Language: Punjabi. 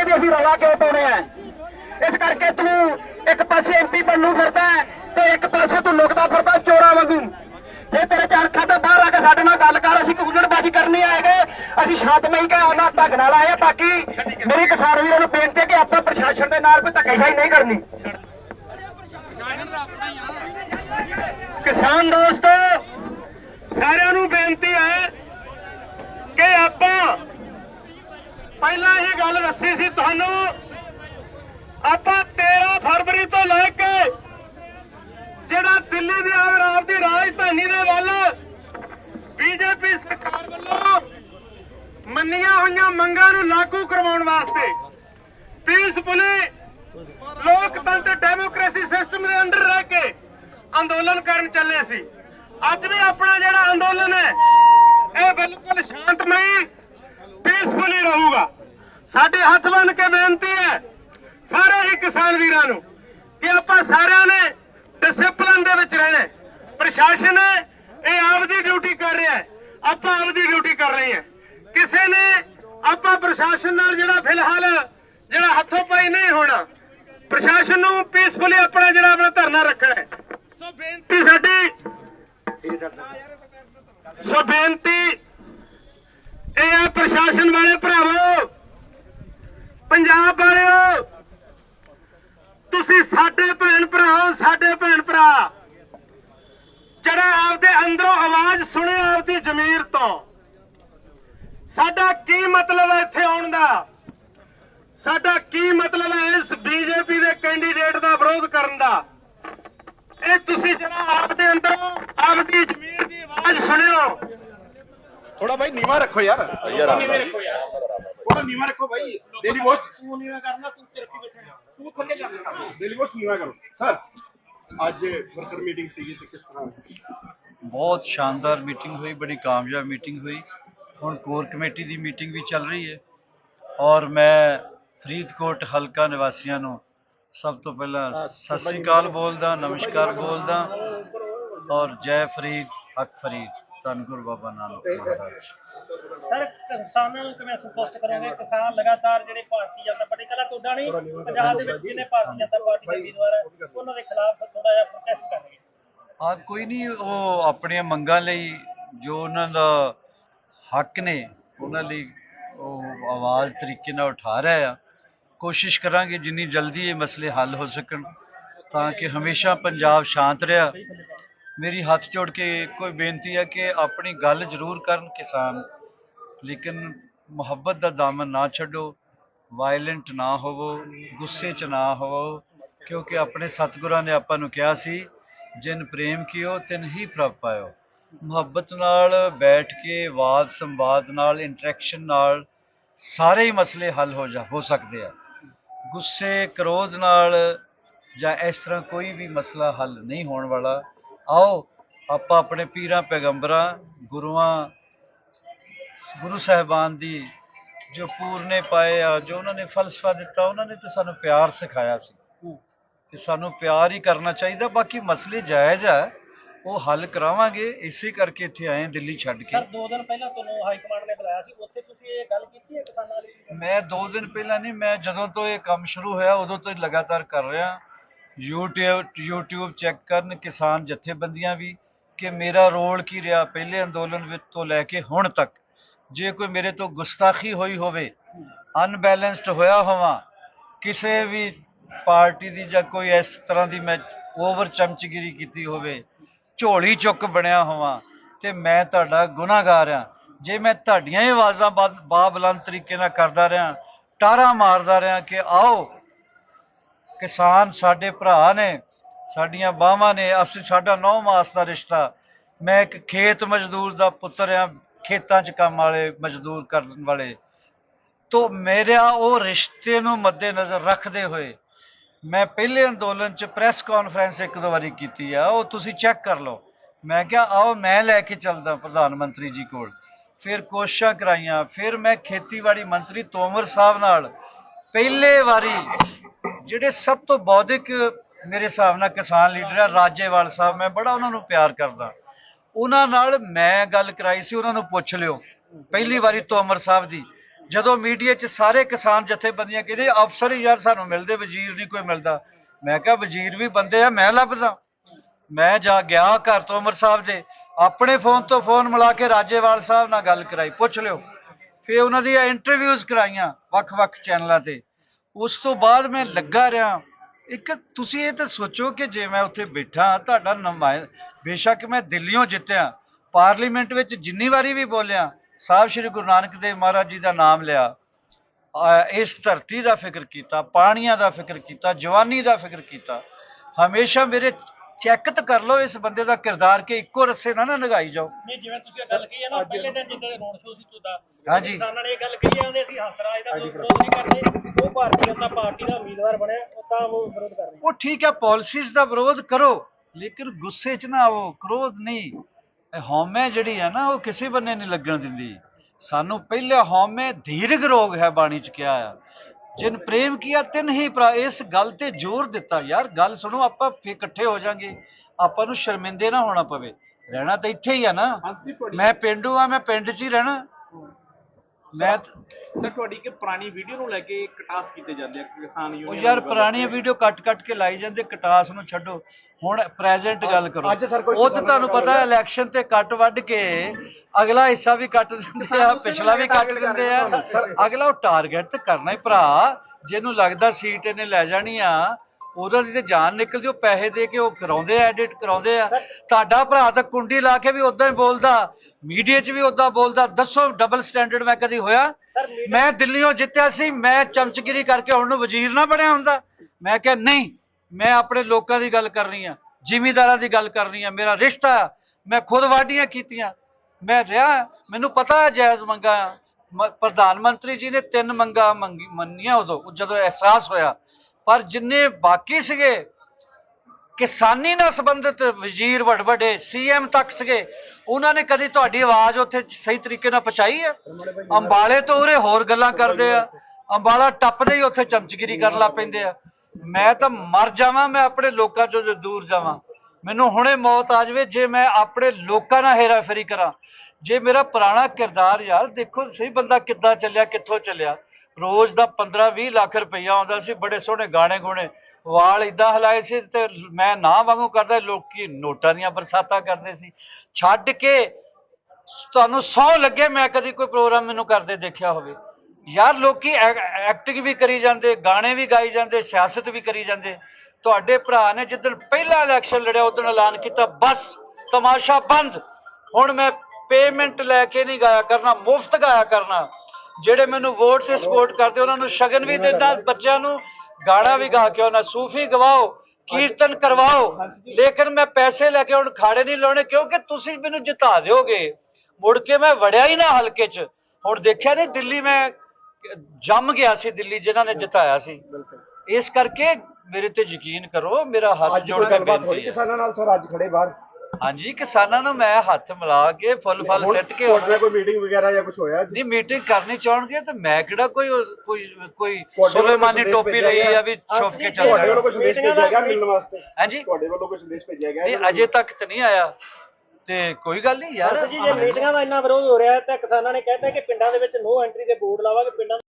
ਅਸੀਂ ਵੀ ਅਸੀਂ ਰੌਲਾ ਕਿਉਂ ਪਾਉਣੇ ਆ, ਇਸ ਕਰਕੇ ਤੂੰ ਇੱਕ ਪਾਸੇ ਐਮਪੀ ਬਣਨ ਨੂੰ ਫਿਰਦਾ ਤੇ ਇੱਕ ਪਾਸੇ ਤੂੰ ਲੁਕਦਾ ਫਿਰਦਾ ਚੋਰਾਂ ਵਾਂਗੂ। ਜੇ ਤੇਰੇ ਚਰਖਾ ਤੋਂ ਬਾਹਰ ਆ ਕੇ ਸਾਡੇ ਨਾਲ ਗੱਲ ਕਰ, ਅਸੀਂ ਕੁੱਲੜਬਾਜ਼ੀ ਕਰਨੀ ਆਏਗੇ ਅਸੀਂ ਸ਼ਾਂਤਮਈ ਕੇ ਉਹਨਾਂ ਢੰਗ ਨਾਲ ਆਏ ਬਾਕੀ ਮੇਰੇ ਕਿਸਾਨ ਵੀਰਾਂ ਨੂੰ ਬੇਨਤੀ ਹੈ ਕਿ ਆਪਾਂ ਪ੍ਰਸ਼ਾਸਨ ਦੇ ਨਾਲ ਕੋਈ ਧੱਕੇਸ਼ਾਹੀ ਨਹੀਂ ਕਰਨੀ। ਕਿਸਾਨ ਦੋਸਤੋ, ਸਾਰਿਆਂ ਨੂੰ ਬੇਨਤੀ ਹੈ ਕਿ ਆਪਾਂ ਪਹਿਲਾਂ ਇਹ ਗੱਲ ਦੱਸੀ ਸੀ ਤੁਹਾਨੂੰ ਆਪਾਂ 13 ਫਰਵਰੀ ਤੋਂ ਲੈ ਕੇ ਜਿਹੜਾ ਦਿੱਲੀ ਦੀ ਆਮ ਦੀ ਰਾਜਧਾਨੀ ਦੇ ਵੱਲ ਬੀਜੇਪੀ ਸਰਕਾਰ ਵੱਲੋਂ ਮੰਨੀਆਂ ਹੋਈਆਂ ਮੰਗਾਂ ਨੂੰ ਲਾਗੂ ਕਰਵਾਉਣ ਵਾਸਤੇ ਪੀਸਫੁਲੀ ਲੋਕਤੰਤਰ ਡੈਮੋਕ੍ਰੇਸੀ ਸਿਸਟਮ ਦੇ ਅੰਡਰ ਰਹਿ ਕੇ ਅੰਦੋਲਨ ਕਰਨ ਚੱਲੇ ਸੀ। ਅੱਜ ਵੀ ਆਪਣਾ ਜਿਹੜਾ ਅੰਦੋਲਨ ਹੈ, ਇਹ ਬਿਲਕੁਲ ਸ਼ਾਂਤਮਈ ਪੀਸਫੁਲੀ ਰਹੂਗਾ। ਸਾਡੇ ਹੱਥ ਬੰਨ ਕੇ ਬੇਨਤੀ ਹੈ ਸਾਰੇ ਹੀ ਕਿਸਾਨ ਵੀਰਾਂ ਨੂੰ ਕਿ ਆਪਾਂ ਸਾਰਿਆਂ ਨੇ ਡਿਸਪਲਿਨ ਦੇ ਵਿੱਚ ਰਹਿਣਾ ਪ੍ਰਸ਼ਾਸਨ ਇਹ ਆਪਦੀ ਡਿਊਟੀ ਕਰ ਰਿਹਾ ਹੈ। ਆਪਾਂ ਆਪਦੀ ਡਿਊਟੀ ਕਰ ਰਹੇ ਹਾਂ। ਕਿਸੇ ਨੇ ਆਪਾਂ ਪ੍ਰਸ਼ਾਸਨ ਨਾਲ ਜਿਹੜਾ ਫਿਲਹਾਲ ਜਿਹੜਾ ਹੱਥੋਂ ਪਾਈ ਨਹੀਂ ਹੋਣਾ, ਪ੍ਰਸ਼ਾਸਨ ਨੂੰ ਪੀਸਫੁਲੀ ਆਪਣਾ ਜਿਹੜਾ ਆਪਣਾ ਧਰਨਾ ਰੱਖਣਾ ਹੈ। ਸੋ ਬੇਨਤੀ ਸਾਡੀ ਸੋ ਬੇਨਤੀ ਇਹ ਆ ਪ੍ਰਸ਼ਾਸਨ ਵਾਲੇ ਭਰਾਵੋ ਪੰਜਾਬ ਵਾਲਿਓ ਤੁਸੀਂ ਸਾਡੇ ਭੈਣ ਭਰਾ ਹੋ ਸਾਡੇ ਭੈਣ ਭਰਾ। ਜਿਹੜਾ ਆਪਦੇ ਅੰਦਰੋਂ ਆਵਾਜ਼ ਸੁਣੇ ਆਪਦੀ ਜ਼ਮੀਰ ਤੋਂ। ਸਾਡਾ ਕੀ ਮਤਲਬ ਹੈ ਇੱਥੇ ਆਉਣ ਦਾ? ਸਾਡਾ ਕੀ ਮਤਲਬ ਹੈ ਇਸ ਬੀਜੇਪੀ ਦੇ ਕੈਂਡੀਡੇਟ ਦਾ ਵਿਰੋਧ ਕਰਨ ਦਾ? ਇਹ ਤੁਸੀਂ ਜਿਹੜਾ ਆਪਦੇ ਅੰਦਰੋਂ ਆਪਦੀ ਜ਼ਮੀਰ ਦੀ ਆਵਾਜ਼ ਸੁਣਿਓ। ਥੋੜਾ ਭਾਈ ਨੀਵਾ ਰੱਖੋ ਯਾਰ। ਯਾਰ ਨੀਵਾ ਰੱਖੋ ਯਾਰ। ਥੋੜਾ ਨੀਵਾ ਰੱਖੋ ਭਾਈ ਡੇਲੀ ਪੋਸਟ ਤੂੰ ਨੀਵਾ ਕਰਨਾ ਤੂੰ ਤੇ ਰੱਖੀ ਬੈਠਾ ਤੂੰ ਥੱਲੇ ਕਰ ਡੇਲੀ ਪੋਸਟ ਨੀਵਾ ਕਰੋ। ਸਰ ਅੱਜ ਵਰਕਰ ਮੀਟਿੰਗ ਸੀਗੀ ਤੇ ਕਿਸ ਤਰ੍ਹਾਂ ਬਹੁਤ ਸ਼ਾਨਦਾਰ ਮੀਟਿੰਗ ਹੋਈ ਬੜੀ ਕਾਮਯਾਬ ਮੀਟਿੰਗ ਹੋਈ। ਹੁਣ ਕੋਰ ਕਮੇਟੀ ਦੀ ਮੀਟਿੰਗ ਵੀ ਚੱਲ ਰਹੀ ਹੈ। ਔਰ ਮੈਂ ਫਰੀਦਕੋਟ ਹਲਕਾ ਨਿਵਾਸੀਆਂ ਨੂੰ ਸਭ ਤੋਂ ਪਹਿਲਾਂ ਸਤਿ ਸ੍ਰੀ ਅਕਾਲ ਬੋਲਦਾ ਨਮਸਕਾਰ ਬੋਲਦਾ। ਔਰ ਜੈ ਫਰੀਦ ਹਕ ਫਰੀਦ ਧੰਨ ਗੁਰੂ ਬਾਬਾ ਨਾਨਕ ਮਹਾਰਾਜ। ਸਰ, ਕਿਸਾਨਾਂ ਨੂੰ ਕਿਵੇਂ ਸੰਤੁਸ਼ਟ ਕਰੋਗੇ? ਕਿਸਾਨ ਲਗਾਤਾਰ ਜਿਹੜੇ ਭਾਰਤੀ ਜਨਤਾ ਪਾਰਟੀ ਕੱਲਾ ਤੁਹਾਡਾ ਨਹੀਂ ਪੰਜਾਬ ਦੇ ਵਿੱਚ ਜਿਹਨੇ ਭਾਰਤੀ ਜਨਤਾ ਪਾਰਟੀ ਦੇ ਉਮੀਦਵਾਰ ਹੈ ਉਹਨਾਂ ਦੇ ਖਿਲਾਫ ਥੋੜਾ ਜਿਹਾ ਪ੍ਰੋਟੈਸਟ ਕਰਨਗੇ ਹਾਂ ਕੋਈ ਨਹੀਂ ਉਹ ਆਪਣੀਆਂ ਮੰਗਾਂ ਲਈ ਜੋ ਉਹਨਾਂ ਦਾ ਹੱਕ ਨੇ, ਉਹਨਾਂ ਲਈ ਉਹ ਆਵਾਜ਼ ਤਰੀਕੇ ਨਾਲ ਉਠਾ ਰਿਹਾ ਆ। ਕੋਸ਼ਿਸ਼ ਕਰਾਂਗੇ ਜਿੰਨੀ ਜਲਦੀ ਇਹ ਮਸਲੇ ਹੱਲ ਹੋ ਸਕਣ, ਤਾਂ ਕਿ ਹਮੇਸ਼ਾ ਪੰਜਾਬ ਸ਼ਾਂਤ ਰਿਹਾ। ਮੇਰੀ ਹੱਥ ਜੋੜ ਕੇ ਕੋਈ ਬੇਨਤੀ ਹੈ ਕਿ ਆਪਣੀ ਗੱਲ ਜ਼ਰੂਰ ਕਰਨ ਕਿਸਾਨ। ਲੇਕਿਨ ਮੁਹੱਬਤ ਦਾ ਦਾਮਨ ਨਾ ਛੱਡੋ ਵਾਇਲੈਂਟ ਨਾ ਹੋਵੋ, ਗੁੱਸੇ 'ਚ ਨਾ ਹੋਵੋ, ਕਿਉਂਕਿ ਆਪਣੇ ਸਤਿਗੁਰਾਂ ਨੇ ਆਪਾਂ ਨੂੰ ਕਿਹਾ ਸੀ, ਜਿਨ ਪ੍ਰੇਮ ਕੀਓ, ਤਿਨ ਹੀ ਪ੍ਰਭ ਪਾਇਓ। ਮੁਹੱਬਤ ਨਾਲ ਬੈਠ ਕੇ, ਵਾਦ ਸੰਵਾਦ ਨਾਲ ਇੰਟਰੈਕਸ਼ਨ ਨਾਲ ਸਾਰੇ ਹੀ ਮਸਲੇ ਹੱਲ ਹੋ ਜਾ, ਹੋ ਸਕਦੇ ਆ। ਗੁੱਸੇ, ਕਰੋਧ ਨਾਲ ਜਾਂ ਇਸ ਤਰ੍ਹਾਂ ਕੋਈ ਵੀ ਮਸਲਾ ਹੱਲ ਨਹੀਂ ਹੋਣ ਵਾਲਾ, ਆਓ, ਆਪਾਂ ਆਪਣੇ ਪੀਰਾਂ, ਪੈਗੰਬਰਾਂ, ਗੁਰੂਆਂ ਗੁਰੂ ਸਾਹਿਬਾਨ ਦੀ ਜੋ ਪੂਰਨੇ ਪਾਏ ਆ ਜੋ ਉਹਨਾਂ ਨੇ ਫਲਸਫਾ ਦਿੱਤਾ ਉਹਨਾਂ ਨੇ ਤਾਂ ਸਾਨੂੰ ਪਿਆਰ ਸਿਖਾਇਆ ਸੀ। ਕਿ ਸਾਨੂੰ ਪਿਆਰ ਹੀ ਕਰਨਾ ਚਾਹੀਦਾ ਬਾਕੀ ਮਸਲੇ ਜਾਇਜ਼ ਆ ਉਹ ਹੱਲ ਕਰਾਵਾਂਗੇ ਇਸੇ ਕਰਕੇ ਇੱਥੇ ਆਏ ਦਿੱਲੀ ਛੱਡ ਸਰ ਕੇ ਦੋ ਦਿਨ ਪਹਿਲਾਂ ਤੁਹਾਨੂੰ ਹਾਈ ਕਮਾਂਡ ਨੇ ਬੁਲਾਇਆ ਸੀ ਉੱਥੇ ਤੁਸੀਂ ਇਹ ਗੱਲ ਕੀਤੀ ਹੈ ਕਿਸਾਨਾਂ ਵਾਲੀ ਮੈਂ ਦੋ ਦਿਨ ਪਹਿਲਾਂ ਨਹੀਂ ਮੈਂ ਜਦੋਂ ਤੋਂ ਇਹ ਕੰਮ ਸ਼ੁਰੂ ਹੋਇਆ ਉਦੋਂ ਤੋਂ ਲਗਾਤਾਰ ਕਰ ਰਿਹਾ। YouTube YouTube ਚੈੱਕ ਕਰਨ ਕਿਸਾਨ ਜਥੇਬੰਦੀਆਂ ਵੀ ਕਿ ਮੇਰਾ ਰੋਲ ਕੀ ਰਿਹਾ ਪਹਿਲੇ ਅੰਦੋਲਨ ਵਿੱਚ ਤੋਂ ਲੈ ਕੇ ਹੁਣ ਤੱਕ। ਜੇ ਕੋਈ ਮੇਰੇ ਤੋਂ ਗੁਸਤਾਖੀ ਹੋਈ ਹੋਵੇ ਅਨਬੈਲੈਂਸਡ ਹੋਇਆ ਹੋਵਾਂ, ਕਿਸੇ ਵੀ ਪਾਰਟੀ ਦੀ ਜਾਂ ਕੋਈ ਇਸ ਤਰ੍ਹਾਂ ਦੀ ਮੈਂ ਓਵਰ ਚਮਚਗਿਰੀ ਕੀਤੀ ਹੋਵੇ, ਝੋਲੀ ਚੁੱਕ ਬਣਿਆ ਹੋਵਾਂ, ਤੇ ਮੈਂ ਤੁਹਾਡਾ ਗੁਨਾਹਗਾਰ ਆ ਜੇ ਮੈਂ ਤੁਹਾਡੀਆਂ ਹੀ ਆਵਾਜ਼ਾਂ ਬਾ- ਬਾਬੁਲੰਦ ਤਰੀਕੇ ਨਾਲ ਕਰਦਾ ਰਿਹਾ ਟਾਰਾ ਮਾਰਦਾ ਰਿਹਾ ਕਿ ਆਓ, ਕਿਸਾਨ ਸਾਡੇ ਭਰਾ ਨੇ, ਸਾਡੀਆਂ ਬਾਹਾਂ ਨੇ, ਅਸੀਂ ਸਾਡਾ ਨੌ ਮਾਸ ਦਾ ਰਿਸ਼ਤਾ, ਮੈਂ ਇੱਕ ਖੇਤ ਮਜ਼ਦੂਰ ਦਾ ਪੁੱਤਰ ਆ ਖੇਤਾਂ 'ਚ ਕੰਮ ਵਾਲੇ, ਮਜ਼ਦੂਰ ਕਰਨ ਵਾਲੇ। ਤੋਂ ਮੇਰਾ ਉਹ ਰਿਸ਼ਤੇ ਨੂੰ ਮੱਦੇਨਜ਼ਰ ਰੱਖਦੇ ਹੋਏ ਮੈਂ ਪਹਿਲੇ ਅੰਦੋਲਨ 'ਚ ਪ੍ਰੈਸ ਕਾਨਫਰੰਸ ਇੱਕ ਦੋ ਵਾਰੀ ਕੀਤੀ ਆ, ਉਹ ਤੁਸੀਂ ਚੈੱਕ ਕਰ ਲਓ। ਮੈਂ ਕਿਹਾ, ਆਓ ਮੈਂ ਲੈ ਕੇ ਚੱਲਦਾ ਪ੍ਰਧਾਨ ਮੰਤਰੀ ਜੀ ਕੋਲ। ਫਿਰ ਕੋਸ਼ਿਸ਼ਾਂ ਕਰਾਈਆਂ, ਫਿਰ ਮੈਂ ਖੇਤੀਬਾੜੀ ਮੰਤਰੀ ਤੋਮਰ ਸਾਹਿਬ ਨਾਲ ਪਹਿਲੇ ਵਾਰੀ ਜਿਹੜੇ ਸਭ ਤੋਂ ਬੌਧਿਕ ਮੇਰੇ ਹਿਸਾਬ ਨਾਲ ਕਿਸਾਨ ਲੀਡਰ ਆ, ਰਾਜੇਵਾਲ ਸਾਹਿਬ, ਮੈਂ ਬੜਾ ਉਹਨਾਂ ਨੂੰ ਪਿਆਰ ਕਰਦਾ। ਉਹਨਾਂ ਨਾਲ ਮੈਂ ਗੱਲ ਕਰਾਈ ਸੀ, ਉਹਨਾਂ ਨੂੰ ਪੁੱਛ ਲਿਓ। ਪਹਿਲੀ ਵਾਰੀ ਤੋਮਰ ਸਾਹਿਬ ਦੀ। ਜਦੋਂ ਮੀਡੀਆ 'ਚ ਸਾਰੇ ਕਿਸਾਨ ਜਥੇਬੰਦੀਆਂ ਕਹਿੰਦੇ, ਅਫਸਰ ਹੀ ਯਾਰ ਸਾਨੂੰ ਮਿਲਦੇ, ਵਜ਼ੀਰ ਨਹੀਂ ਕੋਈ ਮਿਲਦਾ। ਮੈਂ ਕਿਹਾ, ਵਜ਼ੀਰ ਵੀ ਬੰਦੇ ਆ, ਮੈਂ ਲੱਭਦਾ। ਮੈਂ ਜਾ ਗਿਆ ਘਰ ਤੋਂ ਅਮਰ ਸਾਹਿਬ ਦੇ। ਆਪਣੇ ਫੋਨ ਤੋਂ ਫੋਨ ਮਿਲਾ ਕੇ ਰਾਜੇਵਾਲ ਸਾਹਿਬ ਨਾਲ ਗੱਲ ਕਰਾਈ। ਪੁੱਛ ਲਿਓ। ਫਿਰ ਉਹਨਾਂ ਦੀਆਂ ਇੰਟਰਵਿਊਜ਼ ਕਰਾਈਆਂ ਵੱਖ-ਵੱਖ ਚੈਨਲਾਂ ਤੇ। ਉਸ ਤੋਂ ਬਾਅਦ ਮੈਂ ਲੱਗਾ ਰਿਹਾ। ਇੱਕ ਤੁਸੀਂ ਇਹ ਤਾਂ ਸੋਚੋ ਕਿ ਜੇ ਮੈਂ ਉੱਥੇ ਬੈਠਾ, ਤੁਹਾਡਾ ਨੁਮਾਇੰ, ਬੇਸ਼ੱਕ ਮੈਂ ਦਿੱਲੀੋਂ ਜਿੱਤਿਆ, ਪਾਰਲੀਮੈਂਟ ਵਿੱਚ ਜਿੰਨੀ ਵਾਰੀ ਵੀ ਬੋਲਿਆ, ਸਾਹਿਬ ਸ੍ਰੀ ਗੁਰੂ ਨਾਨਕ ਦੇਵ ਮਹਾਰਾਜ ਜੀ ਦਾ ਨਾਮ ਲਿਆ ਇਸ ਧਰਤੀ ਦਾ ਫਿਕਰ ਕੀਤਾ, ਪਾਣੀਆਂ ਦਾ ਫਿਕਰ ਕੀਤਾ, ਜਵਾਨੀ ਦਾ ਫਿਕਰ ਕੀਤਾ, ਹਮੇਸ਼ਾ ਮੇਰੇ ਚੈੱਕ ਤਾਂ ਕਰ ਲਓ ਇਸ ਬੰਦੇ ਦਾ ਕਿਰਦਾਰ ਕਿ ਇੱਕੋ ਰੱਸੇ ਨਾ ਨਾ ਨਗਾਈ ਜਾਓ। ਨਹੀਂ ਜਿਵੇਂ ਤੁਸੀਂ ਇਹ ਗੱਲ ਕਹੀ ਹੈ ਨਾ ਪਹਿਲੇ ਦਿਨ ਜਿੱਦਾਂ ਰੋਡ ਸ਼ੋਅ ਸੀ ਤੁਹਾਡਾ ਹਾਂਜੀ। ਕਿਸਾਨਾਂ ਨੇ ਇਹ ਗੱਲ ਕਹੀ ਜਾਂਦੇ ਅਸੀਂ ਹੰਸਰਾਜ ਦਾ ਕੋਈ ਵਿਰੋਧ ਨਹੀਂ ਕਰਦੇ। ਉਹ ਭਾਰਤੀ ਜਨਤਾ ਪਾਰਟੀ ਦਾ ਉਮੀਦਵਾਰ ਬਣਿਆ ਉਹ ਤਾਂ ਉਹ ਵਿਰੋਧ ਕਰ ਰਹੇ ਉਹ ਠੀਕ ਹੈ ਪਾਲਿਸੀਜ਼ ਦਾ ਵਿਰੋਧ ਕਰੋ ਲੇਕਿਨ ਗੁੱਸੇ 'ਚ ਨਾ ਆਵੋ ਕ੍ਰੋਧ ਨਹੀਂ। ਇਹ ਹਉਮੈ ਜਿਹੜੀ ਹੈ ਨਾ ਉਹ ਕਿਸੇ ਬੰਨੇ ਨਹੀਂ ਲੱਗਣ ਦਿੰਦੀ। ਸਾਨੂੰ ਪਹਿਲੇ ਹਉਮੈ ਧੀਰਗ ਰੋਗ ਹੈ ਬਾਣੀ 'ਚ ਕਿਹਾ ਆ। ਜਿਨ ਪ੍ਰੇਮ ਕੀਆ ਤਿਨ ਹੀ ਭਰਾ ਇਸ ਗੱਲ ਤੇ ਜ਼ੋਰ ਦਿੱਤਾ ਯਾਰ ਗੱਲ ਸੁਣੋ ਆਪਾਂ ਫੇ ਇਕੱਠੇ ਹੋ ਜਾਾਂਗੇ ਆਪਾਂ ਨੂੰ ਸ਼ਰਮਿੰਦੇ ਨਾ ਹੋਣਾ ਪਵੇ। ਰਹਿਣਾ ਤਾਂ ਇੱਥੇ ਹੀ ਆ ਨਾ। ਮੈਂ ਪਿੰਡੂ ਆ ਮੈਂ ਪਿੰਡ 'ਚ ਹੀ ਰਹਿਣਾ। ਮੈਂ ਸਰ ਤੁਹਾਡੀ ਕਿ ਪੁਰਾਣੀ ਵੀਡੀਓ ਨੂੰ ਲੈ ਕੇ ਕਟਾਸ ਕੀਤੇ ਜਾਂਦੇ ਆ ਕਿਸਾਨ ਉਹ ਯੂਨੀਅਨ ਯਾਰ ਪੁਰਾਣੀਆਂ ਵੀਡੀਓ ਕੱਟ ਕੱਟ ਕੇ ਲਾਈ ਜਾਂਦੇ ਕਟਾਸ ਨੂੰ ਛੱਡੋ। ਹੁਣ ਪ੍ਰੈਜ਼ੈਂਟ ਗੱਲ ਕਰੋ। ਅੱਜ ਸਰ ਕੋਈ ਉਹ ਤਾਂ ਤੁਹਾਨੂੰ ਪਤਾ ਹੈ ਇਲੈਕਸ਼ਨ ਤੇ ਕੱਟ ਵੱਢ ਕੇ ਅਗਲਾ ਹਿੱਸਾ ਵੀ ਕੱਟ ਦਿੰਦੇ ਆ ਪਿਛਲਾ ਵੀ ਕੱਟ ਦਿੰਦੇ ਆ। ਅਗਲਾ ਉਹ ਟਾਰਗੇਟ ਤੇ ਕਰਨਾ ਹੀ ਭਰਾ। ਜਿਹਨੂੰ ਲੱਗਦਾ ਸੀਟ ਇਹਨੇ ਲੈ ਜਾਣੀ ਆ ਉਹਦਾ ਦੀ ਤੇ ਜਾਨ ਨਿਕਲਦੀ ਉਹ ਪੈਸੇ ਦੇ ਕੇ ਉਹ ਕਰਾਉਂਦੇ ਆ ਐਡਿਟ ਕਰਾਉਂਦੇ ਆ। ਤੁਹਾਡਾ ਭਰਾ ਤਾਂ ਕੁੰਡੀ ਲਾ ਕੇ ਵੀ ਉਦਾਂ ਹੀ ਬੋਲਦਾ ਮੀਡੀਆ 'ਚ ਵੀ ਉਦਾਂ ਬੋਲਦਾ ਦੱਸੋ ਡਬਲ ਸਟੈਂਡਰਡ ਮੈਂ ਕਦੀ ਹੋਇਆ? ਮੈਂ ਦਿੱਲੀੋਂ ਜਿੱਤਿਆ ਸੀ ਮੈਂ ਚਮਚਗਿਰੀ ਕਰਕੇ ਹੁਣ ਨੂੰ ਵਜ਼ੀਰ ਨਾ ਬਣਿਆ ਹੁੰਦਾ। ਮੈਂ ਕਿਹਾ ਨਹੀਂ ਮੈਂ ਆਪਣੇ ਲੋਕਾਂ ਦੀ ਗੱਲ ਕਰਨੀ ਆ ਜ਼ਿਮੀਦਾਰਾਂ ਦੀ ਗੱਲ ਕਰਨੀ ਆ ਮੇਰਾ ਰਿਸ਼ਤਾ। ਮੈਂ ਖੁਦ ਵਾਢੀਆਂ ਕੀਤੀਆਂ। ਮੈਂ ਰਿਹਾ ਮੈਨੂੰ ਪਤਾ ਹੈ ਜਾਇਜ਼ ਮੰਗਾ ਪ੍ਰਧਾਨ ਮੰਤਰੀ ਜੀ ਨੇ ਤਿੰਨ ਮੰਗਾ ਮੰਗੀ ਮੰਨੀਆਂ ਉਦੋਂ ਜਦੋਂ ਅਹਿਸਾਸ ਹੋਇਆ। ਪਰ ਜਿੰਨੇ ਬਾਕੀ ਸੀਗੇ, ਕਿਸਾਨੀ ਨਾਲ ਸੰਬੰਧਿਤ ਵਜ਼ੀਰ ਵੱਡ ਵੱਡੇ ਸੀਐਮ ਤੱਕ ਸੀਗੇ, ਉਹਨਾਂ ਨੇ ਕਦੀ ਤੁਹਾਡੀ ਆਵਾਜ਼ ਉੱਥੇ ਸਹੀ ਤਰੀਕੇ ਨਾਲ ਪਹੁੰਚਾਈ ਹੈ? ਅੰਬਾਲੇ ਤੋਂ ਉਰੇ ਹੋਰ ਗੱਲਾਂ ਕਰਦੇ ਆ। ਅੰਬਾਲਾ ਟੱਪਦੇ ਹੀ ਉੱਥੇ ਚਮਚਗਿਰੀ ਕਰਨ ਲੱਗ ਪੈਂਦੇ ਆ। ਮੈਂ ਤਾਂ ਮਰ ਜਾਵਾਂ, ਮੈਂ ਆਪਣੇ ਲੋਕਾਂ ਚੋਂ ਜੋ ਦੂਰ ਜਾਵਾਂ। ਮੈਨੂੰ ਹੁਣੇ ਮੌਤ ਆ ਜਾਵੇ, ਜੇ ਮੈਂ ਆਪਣੇ ਲੋਕਾਂ ਨਾਲ ਹੇਰਾਫੇਰੀ ਕਰਾਂ। ਜੇ ਮੇਰਾ ਪੁਰਾਣਾ ਕਿਰਦਾਰ ਯਾਰ ਦੇਖੋ, ਸਹੀ ਬੰਦਾ ਕਿੱਦਾਂ ਚੱਲਿਆ, ਕਿੱਥੋਂ ਚੱਲਿਆ? ਰੋਜ਼ ਦਾ 15 20 ਲੱਖ ਰੁਪਈਆ ਆਉਂਦਾ ਸੀ, ਬੜੇ ਸੋਹਣੇ ਗਾਣੇ ਗੁਣੇ, ਵਾਲ ਇਦਾਂ ਹਲਾਏ ਸੀ ਤੇ ਮੈਂ ਨਾ ਵਾਂਗੂ ਕਰਦਾ, ਲੋਕੀ ਨੋਟਾਂ ਦੀਆਂ ਬਰਸਾਤਾਂ ਕਰਦੇ ਸੀ। ਛੱਡ ਕੇ ਤੁਹਾਨੂੰ ਸੌ ਲੱਗੇ, ਮੈਂ ਕਦੀ ਕੋਈ ਪ੍ਰੋਗਰਾਮ ਮੈਨੂੰ ਕਰਦੇ ਦੇਖਿਆ ਹੋਵੇ। ਯਾਰ ਲੋਕੀ ਐਕਟਿੰਗ ਵੀ ਕਰੀ ਜਾਂਦੇ, ਗਾਣੇ ਵੀ ਗਾਈ ਜਾਂਦੇ, ਸਿਆਸਤ ਵੀ ਕਰੀ ਜਾਂਦੇ। ਤੁਹਾਡੇ ਭਰਾ ਨੇ ਜਿੱਦਣ ਪਹਿਲਾ ਇਲੈਕਸ਼ਨ ਲੜਿਆ, ਉਦੋਂ ਐਲਾਨ ਕੀਤਾ, ਬਸ, ਤਮਾਸ਼ਾ ਬੰਦ। ਹੁਣ ਮੈਂ ਪੇਮੈਂਟ ਲੈ ਕੇ ਨਹੀਂ ਗਾਇਆ ਕਰਨਾ, ਮੁਫਤ ਗਾਇਆ ਕਰਨਾ। ਜਿਹੜੇ ਮੈਨੂੰ ਵੋਟ ਤੇ ਸਪੋਰਟ ਕਰਦੇ ਉਹਨਾਂ ਨੂੰ ਸ਼ਗਨ ਵੀ ਦਿੰਦਾ ਬੱਚਿਆਂ ਨੂੰ ਗਾਣਾ ਵੀ ਗਾ ਕੇ ਉਹਨਾਂ ਸੂਫੀ ਗਵਾਓ ਕੀਰਤਨ ਕਰਵਾਓ। ਲੇਕਿਨ ਮੈਂ ਪੈਸੇ ਲੈ ਕੇ ਹੁਣ ਖਾੜੇ ਨਹੀਂ ਲਾਉਣੇ ਕਿਉਂਕਿ ਤੁਸੀਂ ਮੈਨੂੰ ਜਿਤਾ ਦਿਓਗੇ। ਮੁੜ ਕੇ ਮੈਂ ਵੜਿਆ ਹੀ ਨਾ ਹਲਕੇ 'ਚ। ਹੁਣ ਦੇਖਿਆ ਨਹੀਂ ਦਿੱਲੀ ਮੈਂ ਜੰਮ ਗਿਆ ਸੀ ਦਿੱਲੀ ਜਿਨ੍ਹਾਂ ਨੇ ਜਿਤਾਇਆ ਸੀ। ਇਸ ਕਰਕੇ ਮੇਰੇ ਤੇ ਯਕੀਨ ਕਰੋ ਮੇਰਾ ਹੱਥ ਜੋੜ ਕੇ ਬੇਨਤੀ ਹੈ। ਕਿਸਾਨਾਂ ਨਾਲ ਸਰ ਅੱਜ ਖੜੇ ਬਾਹਰ। ਹਾਂਜੀ ਕਿਸਾਨਾਂ ਨੂੰ ਮੈਂ ਹੱਥ ਮਿਲਾ ਕੇ ਫੁੱਲ ਫਲ ਸਿੱਟ ਕੇ ਤੁਹਾਡੇ ਨਾਲ ਕੋਈ ਮੀਟਿੰਗ ਵਗੈਰਾ ਜਾਂ ਕੁਝ ਹੋਇਆ? ਨਹੀਂ ਮੀਟਿੰਗ ਕਰਨੀ ਚਾਹਣਗੇ ਤੇ ਮੈਂ ਕਿਹੜਾ ਕੋਈ ਕੋਈ ਕੋਈ ਵੱਲੋਂ ਸੁਲੇਮਾਨੀ ਸੰਦੇਸ਼ ਟੋਪੀ ਲਈ। ਆ ਵੀ ਛੁਪ ਕੇ ਚੱਲ ਤੁਹਾਡੇ ਵੱਲੋਂ ਜਾਣਾ ਕੋਈ ਸੰਦੇਸ਼ ਭੇਜਿਆ ਗਿਆ ਮਿਲਣ ਵਾਸਤੇ? ਹਾਂਜੀ। ਤੁਹਾਡੇ ਵੱਲੋਂ ਕੋਈ ਸੰਦੇਸ਼ ਭੇਜਿਆ ਗਿਆ? ਨਹੀਂ ਅਜੇ ਤੱਕ ਤਾਂ ਨਹੀਂ ਆਇਆ। ਤੇ ਕੋਈ ਗੱਲ ਨਹੀਂ ਯਾਰ। ਜੀ ਜੇ ਮੀਟਿੰਗਾਂ ਦਾ ਇੰਨਾ ਵਿਰੋਧ ਹੋ ਰਿਹਾ ਹੈ ਤਾਂ ਕਿਸਾਨਾਂ ਨੇ ਕਹਿੰਦਾ ਕਿ ਪਿੰਡਾਂ ਦੇ ਵਿੱਚ ਨੋ ਐਂਟਰੀ ਦੇ ਬੋਰਡ ਲਾਵਾਂਗੇ ਪਿੰਡਾਂ